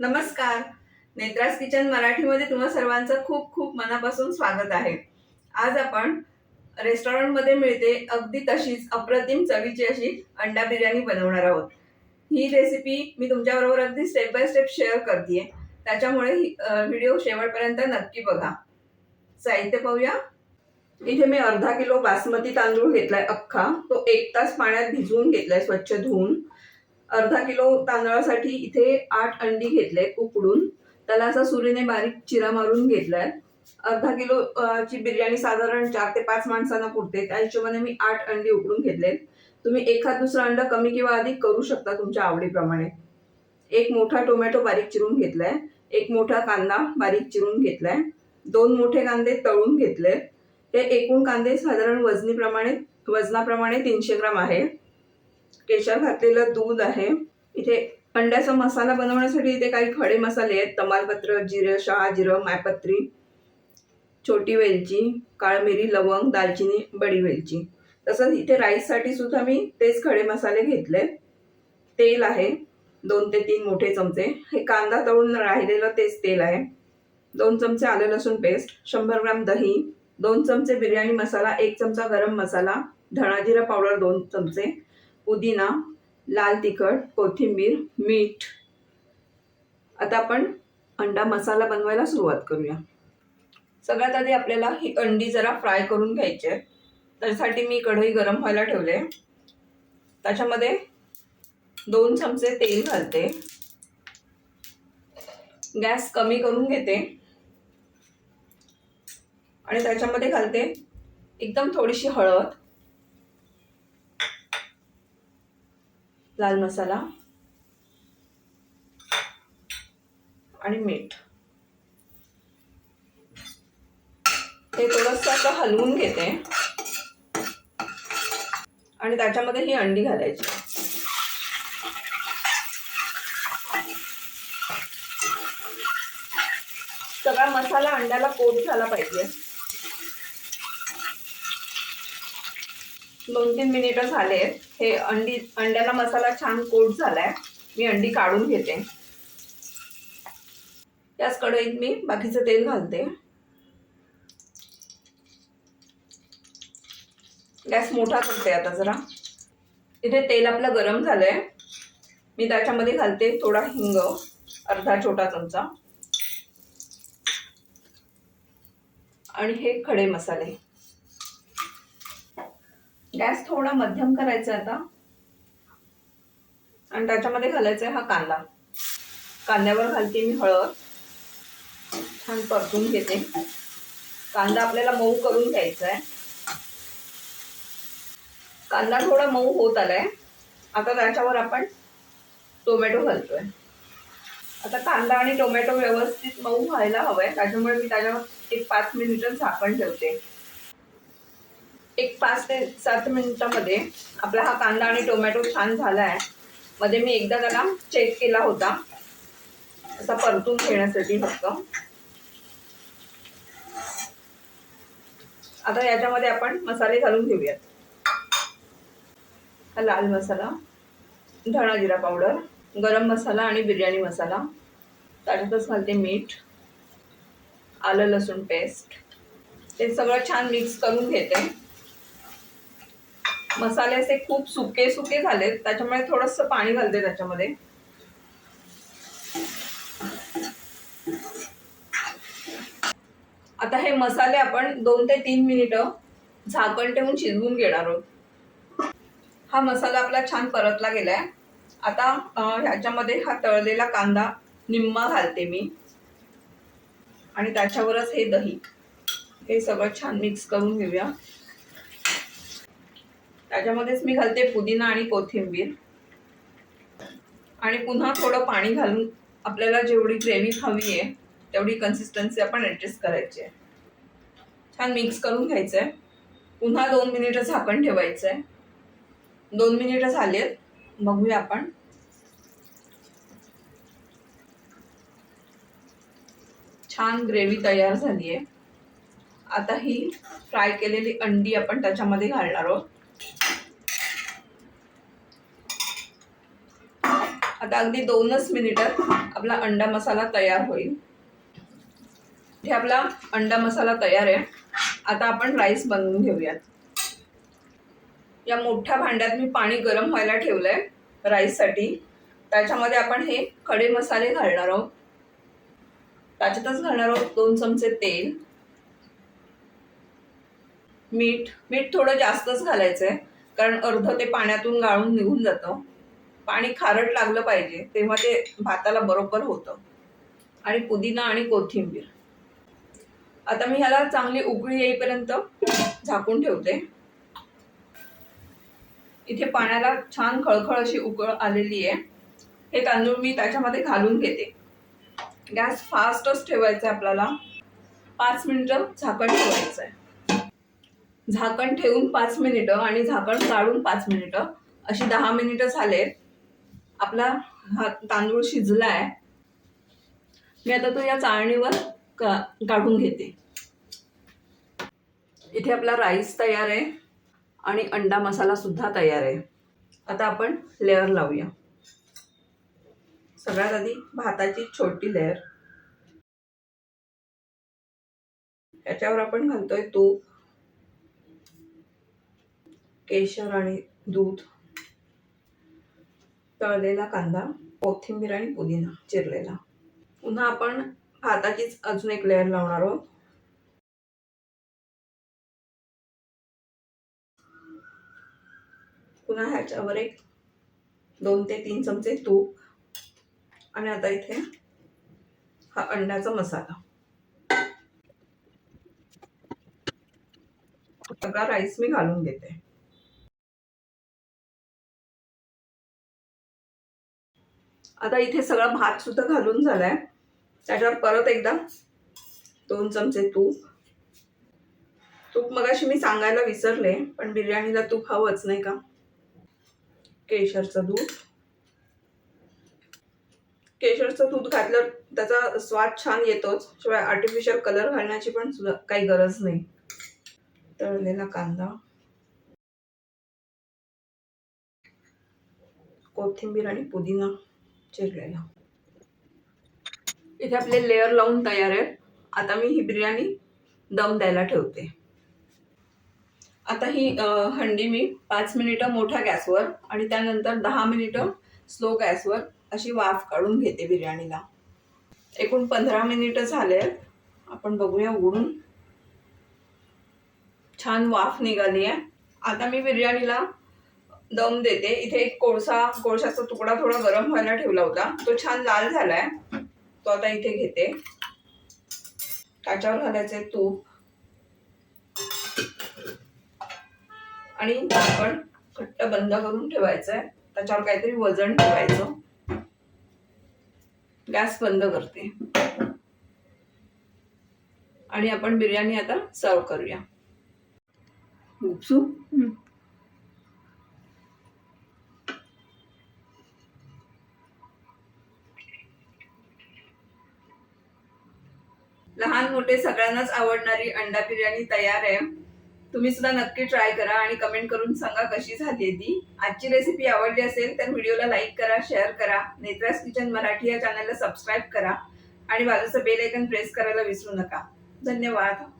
नमस्कार. नेत्रास किचन मराठीमध्ये तुम्हा सर्वांचं खूप खूप मनापासून स्वागत आहे. आज आपण रेस्टॉरंटमध्ये मिळते अगदी तशीच अप्रतिम चवीची अशी अंडा बिर्याणी बनवणार आहोत. ही रेसिपी मी तुमच्याबरोबर अगदी स्टेप बाय स्टेप शेअर करते त्याच्यामुळे व्हिडिओ शेवटपर्यंत नक्की बघा. साहित्य पाहूया. इथे मी अर्धा किलो बासमती तांदूळ घेतलाय अख्खा. तो एक तास पाण्यात भिजवून घेतलाय स्वच्छ धुवून. अर्धा किलो तांदळासाठी इथे आठ अंडी घेतले उकडून. त्याला असा सुरीने बारीक चिरा मारून घेतलाय. अर्धा किलो ची बिर्याणी साधारण चार ते पाच माणसांना पुरते. त्या हिशोबाने मी आठ अंडी उकडून घेतले तुम्ही एखाद दुसरं अंड कमी किंवा अधिक करू शकता तुमच्या आवडीप्रमाणे. एक मोठा टोमॅटो बारीक चिरून घेतलाय. एक मोठा कांदा बारीक चिरून घेतलाय. दोन मोठे कांदे तळून घेतले हे एकूण कांदे साधारण वजनीप्रमाणे वजनाप्रमाणे तीनशे ग्राम आहे. केशर घातलेलं दूध आहे. इथे अंड्याचा मसाला बनवण्यासाठी इथे काही खडे मसाले आहेत. तमालपत्र जिरं शहा जिरं मायपत्री छोटी वेलची काळमिरी लवंग दालचिनी बडी वेलची. तसंच इथे राईससाठी सुद्धा मी तेच खडे मसाले घेतले. तेल आहे. दोन ते तीन मोठे चमचे. हे कांदा तळून राहिलेलं तेच तेल आहे. दोन चमचे आलं लसूण पेस्ट शंभर ग्राम दही दोन चमचे बिर्याणी मसाला एक चमचा गरम मसाला धणाजिरा पावडर दोन चमचे. पुदिना लाल तिखट कोथिंबीर मीठ. आता आपण अंडा मसाला बनवायला सुरुवात करूया. सगळ्यात आधी आपल्याला ही अंडी जरा फ्राय करून घ्यायची आहे. त्यासाठी मी कढई गरम व्हायला ठेवले त्याच्यामध्ये दोन चमचे तेल घालते. गॅस कमी करून घेते. आणि त्याच्यामध्ये घालते एकदम थोडीशी हळद. लाल मसाला आणि मीठ. हे थोडंसं असं हलवून घेते. आणि त्याच्यामध्ये ही अंडी घालायची. सगळा मसाला अंड्याला कोट झाला पाहिजे. दोन तीन मिनिटं झाले हे अंडी अंड्याला मसाला छान कोट झालाय. मी अंडी काढून घेते. याच कढईत मी बाकीचं तेल घालते. गॅस मोठा करते आता जरा. इथे तेल आपलं गरम झालंय. मी त्याच्यामध्ये घालते थोडा हिंग अर्धा छोटा चमचा. आणि हे खडे मसाले. गॅस थोडा मध्यम करायचा आहे आता. आणि त्याच्यामध्ये घालायचा आहे हा कांदा. कांद्यावर घालते मी हळद. छान परतून घेते. कांदा आपल्याला मऊ करून घ्यायचा आहे. कांदा थोडा मऊ होत आलाय. आता त्याच्यावर आपण टोमॅटो घालतोय. आता कांदा आणि टोमॅटो व्यवस्थित मऊ व्हायला हवाय. त्याच्यामुळे मी त्याच्यावर एक पाच मिनिटं झाकण ठेवते. एक पाच ते सात मिनिटामध्ये आपला हा कांदा आणि टोमॅटो छान झाला आहे मध्ये मी एकदा त्याला चेक केला होता. असा परतून घेण्यासाठी फक्त. आता याच्यामध्ये आपण मसाले घालून घेऊयात. हा लाल मसाला धणा जिरा पावडर गरम मसाला आणि बिर्याणी मसाला. त्याच्यातच घालते मीठ आलं लसूण पेस्ट. ते सगळं छान मिक्स करून घेते. मसाले असे खूप सुके सुके झालेत. त्याच्यामुळे थोडंसं पाणी घालते त्याच्यामध्ये. आता हे मसाले आपण दोन ते तीन मिनिटं झाकण ठेवून शिजवून घेणार आहोत. हा मसाला आपला छान परतला गेलाय. आता ह्याच्यामध्ये हा तळलेला कांदा निम्मा घालते मी. आणि त्याच्यावरच हे दही. हे सगळं छान मिक्स करून घेऊया. त्याच्यामध्येच मी घालते पुदिना आणि कोथिंबीर. आणि पुन्हा थोडं पाणी घालून आपल्याला जेवढी ग्रेव्ही हवी आहे तेवढी कन्सिस्टन्सी आपण ॲडजस्ट करायची आहे. छान मिक्स करून घ्यायचं आहे पुन्हा दोन मिनिटं झाकण ठेवायचं आहे दोन मिनिटं झालेत बघूया आपण. छान ग्रेव्ही तयार झाली आहे आता ही फ्राय केलेली अंडी आपण त्याच्यामध्ये घालणार आहोत. आता अगदी दोनच मिनिटात आपला अंडा मसाला तयार होईल. इथे आपला अंडा मसाला तयार आहे. आता आपण राईस बनवून घेऊयात. या मोठ्या भांड्यात मी पाणी गरम व्हायला ठेवलंय राईससाठी. त्याच्यामध्ये आपण हे खडे मसाले घालणार आहोत. त्याच्यातच घालणार आहोत दोन चमचे तेल. मीठ मीठ थोडं जास्तच घालायचं आहे कारण अर्ध ते पाण्यातून गाळून निघून जातं. पाणी खारट लागलं पाहिजे तेव्हा ते भाताला बरोबर होतं. आणि पुदिना आणि कोथिंबीर. आता मी ह्याला चांगली उकळी येईपर्यंत झाकून ठेवते. इथे पाण्याला छान खळखळ अशी उकळ आलेली आहे. हे तांदूळ मी त्याच्यामध्ये घालून घेते. गॅस फास्टच ठेवायचा आहे आपल्याला. पाच मिनिटं झाकण ठेवायचं आहे. झाकण ठेवून पाच मिनिटं आणि झाकण काढून पाच मिनिटं. अशी दहा मिनिटं झालेत. आपला हा तांदूळ शिजला आहे मी आता तो या चाळणीवर का काढून घेते. इथे आपला राईस तयार आहे आणि अंडा मसाला सुद्धा तयार आहे. आता आपण लेअर लावूया. सगळ्यात आधी भाताची छोटी लेअर. याच्यावर आपण घालतोय तूप केशर आणि दूध. तळलेला कांदा कोथिंबीर आणि पुदिना चिरलेला. पुन्हा आपण भाताचीच अजून एक लेअर लावणार आहोत. पुन्हा ह्याच्यावर एक दोन ते तीन चमचे तूप आणि आता इथे हा अंड्याचा मसाला. सगळा राईस मी घालून घेते. आता इथे सगळा भात सुद्धा घालून झालाय. त्याच्यावर परत एकदा दोन चमचे तूप. तूप मगाशी मी सांगायला विसरले पण बिर्याणीला तूप हवंच नाही का? केशरचं दूध. केशरचं दूध घातलं त्याचा स्वाद छान येतोच शिवाय आर्टिफिशियल कलर घालण्याची पण सुद्धा काही गरज नाही. तळलेला कांदा. कोथिंबीर आणि पुदिना. चिरलेला. इथे आपले लेअर लावून तयार आहेत. आता मी ही बिर्याणी दम द्यायला ठेवते. आता ही हंडी मी पाच मिनिटं मोठ्या गॅसवर आणि त्यानंतर दहा मिनिटं स्लो गॅसवर अशी वाफ काढून घेते बिर्याणीला. एकूण पंधरा मिनिटं झाले आहेत. आपण बघूया उघडून. छान वाफ निघाली आहे. आता मी बिर्याणीला दम देते. इथे एक कोळसा कोळशाचा तुकडा थोडा गरम व्हायला ठेवला होता. तो छान लाल झालाय. तो आता इथे घेते. त्याच्यावर घालायचे तूप. आणि आपण घट्ट बंद करून ठेवायचंय. त्याच्यावर काहीतरी वजन ठेवायचं. गॅस बंद करते. आणि आपण बिर्याणी आता सर्व करूया. उपसू? लहान मोठे सगळ्यांनाच आवडणारी अंडा बिर्याणी तयार आहे. तुम्ही सुद्धा नक्की ट्राय करा आणि कमेंट करून सांगा कशी झाली ती. आजची रेसिपी आवडली असेल तर व्हिडिओला लाईक करा शेअर करा. नेत्रास किचन मराठी या चॅनलला सबस्क्राईब करा. आणि बाजूचं बेल आयकन प्रेस करायला विसरू नका. धन्यवाद.